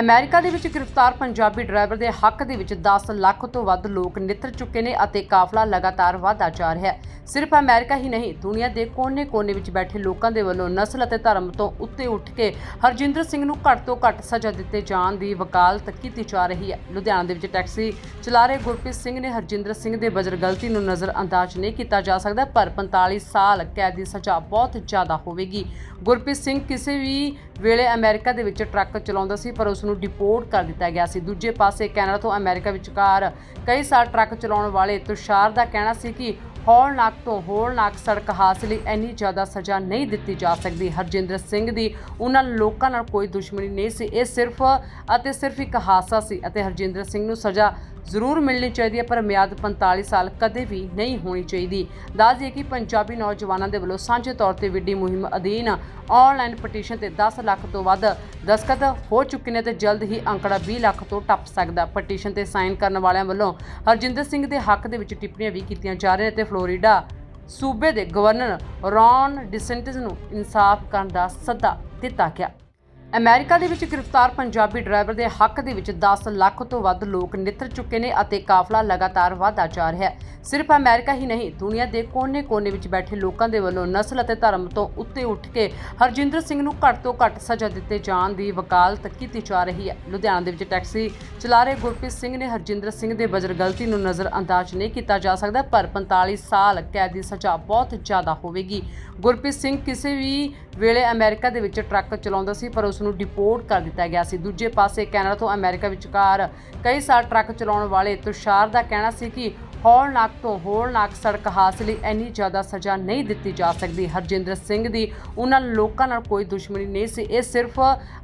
America ਦੇ ਵਿੱਚ ਗ੍ਰਿਫਤਾਰ ਪੰਜਾਬੀ ਡਰਾਈਵਰ ਦੇ ਹੱਕ ਦੇ ਵਿੱਚ 10 ਲੱਖ ਤੋਂ ਵੱਧ ਲੋਕ ਨਿੱਤਰ ਚੁੱਕੇ ਨੇ ਅਤੇ ਕਾਫਲਾ ਲਗਾਤਾਰ ਵਧਦਾ ਜਾ ਰਿਹਾ ਹੈ। ਸਿਰਫ ਅਮਰੀਕਾ ਹੀ ਨਹੀਂ, ਦੁਨੀਆ ਦੇ ਕੋਨੇ-ਕੋਨੇ ਵਿੱਚ ਬੈਠੇ ਲੋਕਾਂ ਦੇ ਵੱਲੋਂ ਨਸਲ ਅਤੇ ਧਰਮ ਤੋਂ ਉੱਤੇ ਉੱਠ ਕੇ ਹਰਜਿੰਦਰ ਸਿੰਘ ਨੂੰ ਘੱਟ ਤੋਂ ਘੱਟ ਸਜ਼ਾ ਦਿੱਤੇ ਜਾਣ ਦੀ ਵਕਾਲਤ ਕੀਤੀ ਜਾ ਰਹੀ ਹੈ। ਲੁਧਿਆਣਾ ਦੇ ਵਿੱਚ ਟੈਕਸੀ ਚਲਾ ਰਹੇ ਗੁਰਪ੍ਰੀਤ ਸਿੰਘ ਨੇ ਹਰਜਿੰਦਰ ਸਿੰਘ ਦੇ ਬਜਰ ਗਲਤੀ ਨੂੰ ਨਜ਼ਰ ਅੰਦਾਜ਼ ਨਹੀਂ ਕੀਤਾ ਜਾ ਸਕਦਾ, ਪਰ 45 ਸਾਲ ਕੈਦ ਦੀ ਸਜ਼ਾ ਬਹੁਤ ਜ਼ਿਆਦਾ ਹੋਵੇਗੀ। ਗੁਰਪ੍ਰੀਤ ਸਿੰਘ ਕਿਸੇ ਵੀ ਵੇਲੇ ਅਮਰੀਕਾ ਦੇ ਵਿੱਚ ਟਰੱਕ ਚਲਾਉਂਦਾ ਸੀ, ਪਰ ਉਸ ਨੂੰ ਡਿਪੋਰਟ ਕਰ ਦਿੱਤਾ ਗਿਆ ਸੀ। ਦੂਜੇ ਪਾਸੇ ਕੈਨੇਡਾ ਤੋਂ ਅਮਰੀਕਾ ਵਿਚਕਾਰ ਕਈ ਸਾਲ ਟਰੱਕ ਚਲਾਉਣ ਵਾਲੇ ਤੁਸ਼ਾਰ ਦਾ ਕਹਿਣਾ ਸੀ ਕਿ ਹੌਲਨਾਕ ਤੋਂ ਹੌਲਨਾਕ ਸੜਕ ਹਾਦਸੇ ਲਈ ਇੰਨੀ ਜ਼ਿਆਦਾ ਸਜ਼ਾ ਨਹੀਂ ਦਿੱਤੀ ਜਾ ਸਕਦੀ। ਹਰਜਿੰਦਰ ਸਿੰਘ ਦੀ ਉਹਨਾਂ ਲੋਕਾਂ ਨਾਲ ਕੋਈ ਦੁਸ਼ਮਣੀ ਨਹੀਂ ਸੀ। ਇਹ ਸਿਰਫ ਅਤੇ ਸਿਰਫ ਇੱਕ ਹਾਦਸਾ ਸੀ ਅਤੇ ਹਰਜਿੰਦਰ ਸਿੰਘ ਨੂੰ ਸਜ਼ਾ ਜ਼ਰੂਰ ਮਿਲਣੀ ਚਾਹੀਦੀ ਹੈ, ਪਰ ਮਿਆਦ 45 ਸਾਲ ਕਦੇ ਵੀ ਨਹੀਂ ਹੋਣੀ ਚਾਹੀਦੀ। ਦੱਸ ਦਈਏ ਕਿ ਪੰਜਾਬੀ ਨੌਜਵਾਨਾਂ ਦੇ ਵੱਲੋਂ ਸਾਂਝੇ ਤੌਰ ਤੇ ਵਿੱਢੀ ਮੁਹਿੰਮ ਅਧੀਨ ਆਨਲਾਈਨ ਪਟੀਸ਼ਨ ਤੇ 10 ਲੱਖ ਤੋਂ ਵੱਧ ਦਸਤਖਤ ਹੋ ਚੁੱਕੇ ਨੇ ਤੇ ਜਲਦ ਹੀ ਅੰਕੜਾ 20 ਲੱਖ ਤੋਂ ਟੱਪ ਸਕਦਾ। ਪਟੀਸ਼ਨ ਤੇ ਸਾਈਨ ਕਰਨ ਵਾਲਿਆਂ ਵੱਲੋਂ ਹਰਜਿੰਦਰ ਸਿੰਘ ਦੇ ਹੱਕ ਦੇ ਵਿੱਚ ਟਿੱਪਣੀਆਂ ਵੀ ਕੀਤੀਆਂ ਜਾ ਰਹੀਆਂ ਨੇ ਤੇ ਫਲੋਰੀਡਾ ਸੂਬੇ ਦੇ ਗਵਰਨਰ ਰੌਨ ਡਿਸੈਂਟਿਸ ਨੂੰ ਇਨਸਾਫ ਕਰਨ ਦਾ ਸੱਦਾ ਦਿੱਤਾ ਗਿਆ। ਅਮਰੀਕਾ ਦੇ ਵਿੱਚ ਗ੍ਰਿਫਤਾਰ ਪੰਜਾਬੀ ਡਰਾਈਵਰ ਦੇ ਹੱਕ ਦੇ ਵਿੱਚ 10 ਲੱਖ ਤੋਂ ਵੱਧ ਲੋਕ ਨਿੱਤਰ ਚੁੱਕੇ ਨੇ ਅਤੇ ਕਾਫਲਾ ਲਗਾਤਾਰ ਵਧਦਾ ਜਾ ਰਿਹਾ ਹੈ। ਸਿਰਫ ਅਮਰੀਕਾ ਹੀ ਨਹੀਂ, ਦੁਨੀਆ ਦੇ ਕੋਨੇ-ਕੋਨੇ ਵਿੱਚ ਬੈਠੇ ਲੋਕਾਂ ਦੇ ਵੱਲੋਂ ਨਸਲ ਅਤੇ ਧਰਮ ਤੋਂ ਉੱਤੇ ਉੱਠ ਕੇ ਹਰਜਿੰਦਰ ਸਿੰਘ ਨੂੰ ਘੱਟ ਤੋਂ ਘੱਟ ਸਜ਼ਾ ਦਿੱਤੇ ਜਾਣ ਦੀ ਵਕਾਲਤ ਕੀਤੀ ਜਾ ਰਹੀ ਹੈ। ਲੁਧਿਆਣਾ ਦੇ ਵਿੱਚ ਟੈਕਸੀ ਚਲਾ ਰਹੇ ਗੁਰਪ੍ਰੀਤ ਸਿੰਘ ਨੇ ਹਰਜਿੰਦਰ ਸਿੰਘ ਦੇ ਬਜਰ ਗਲਤੀ ਨੂੰ ਨਜ਼ਰਅੰਦਾਜ਼ ਨਹੀਂ ਕੀਤਾ ਜਾ ਸਕਦਾ, ਪਰ 45 ਸਾਲ ਕੈਦ ਦੀ ਸਜ਼ਾ ਬਹੁਤ ਜ਼ਿਆਦਾ ਹੋਵੇਗੀ। ਗੁਰਪ੍ਰੀਤ ਸਿੰਘ ਕਿਸੇ ਵੀ ਵੇਲੇ ਅਮਰੀਕਾ ਦੇ ਵਿੱਚ ਟਰੱਕ ਚਲਾਉਂਦਾ ਸੀ, ਪਰ ਉਸ ਨੂੰ ਡਿਪੋਰਟ ਕਰ ਦਿੱਤਾ ਗਿਆ ਸੀ। ਦੂਜੇ ਪਾਸੇ ਕੈਨੇਡਾ ਤੋਂ ਅਮਰੀਕਾ ਵਿਚਕਾਰ ਕਈ ਸਾਲ ਟਰੱਕ ਚਲਾਉਣ ਵਾਲੇ ਤੁਸ਼ਾਰ ਦਾ ਕਹਿਣਾ ਸੀ ਕਿ ਹੌਲਨਾਕ ਤੋਂ ਹੌਲਨਾਕ ਸੜਕ ਹਾਦਸੇ ਲਈ ਇੰਨੀ ਜ਼ਿਆਦਾ ਸਜ਼ਾ ਨਹੀਂ ਦਿੱਤੀ ਜਾ ਸਕਦੀ। ਹਰਜਿੰਦਰ ਸਿੰਘ ਦੀ ਉਹਨਾਂ ਲੋਕਾਂ ਨਾਲ ਕੋਈ ਦੁਸ਼ਮਣੀ ਨਹੀਂ ਸੀ। ਇਹ ਸਿਰਫ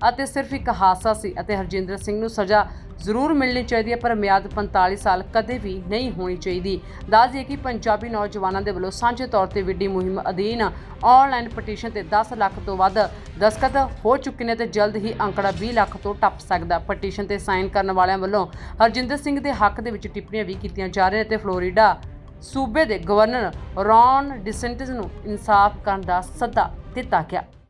ਅਤੇ ਸਿਰਫ ਇੱਕ ਹਾਦਸਾ ਸੀ ਅਤੇ ਹਰਜਿੰਦਰ ਸਿੰਘ ਨੂੰ ਸਜ਼ਾ ਜ਼ਰੂਰ ਮਿਲਣੀ ਚਾਹੀਦੀ ਹੈ, ਪਰ ਮਿਆਦ 45 ਸਾਲ ਕਦੇ ਵੀ ਨਹੀਂ ਹੋਣੀ ਚਾਹੀਦੀ। ਦੱਸ ਦਈਏ ਕਿ ਪੰਜਾਬੀ ਨੌਜਵਾਨਾਂ ਦੇ ਵੱਲੋਂ ਸਾਂਝੇ ਤੌਰ ਤੇ ਵਿੱਢੀ ਮੁਹਿੰਮ ਅਧੀਨ ਆਨਲਾਈਨ ਪਟੀਸ਼ਨ ਤੇ 10 ਲੱਖ ਤੋਂ ਵੱਧ ਦਸਖਤ ਹੋ ਚੁੱਕੇ ਨੇ ਤੇ ਜਲਦ ਹੀ ਅੰਕੜਾ 20 ਲੱਖ ਤੋਂ ਟੱਪ ਸਕਦਾ ਪਟੀਸ਼ਨ ਤੇ ਸਾਈਨ ਕਰਨ ਵਾਲਿਆਂ ਵੱਲੋਂ ਹਰਜਿੰਦਰ ਸਿੰਘ ਦੇ ਹੱਕ ਦੇ ਵਿੱਚ ਟਿੱਪਣੀਆਂ ਵੀ ਕੀਤੀਆਂ ਜਾ ਰਹੀਆਂ ਨੇ ਤੇ ਫਲੋਰੀਡਾ ਸੂਬੇ ਦੇ ਗਵਰਨਰ ਰੌਨ ਡਿਸੈਂਟਿਸ ਨੂੰ ਇਨਸਾਫ ਕਰਨ ਦਾ ਸੱਦਾ ਦਿੱਤਾ ਗਿਆ।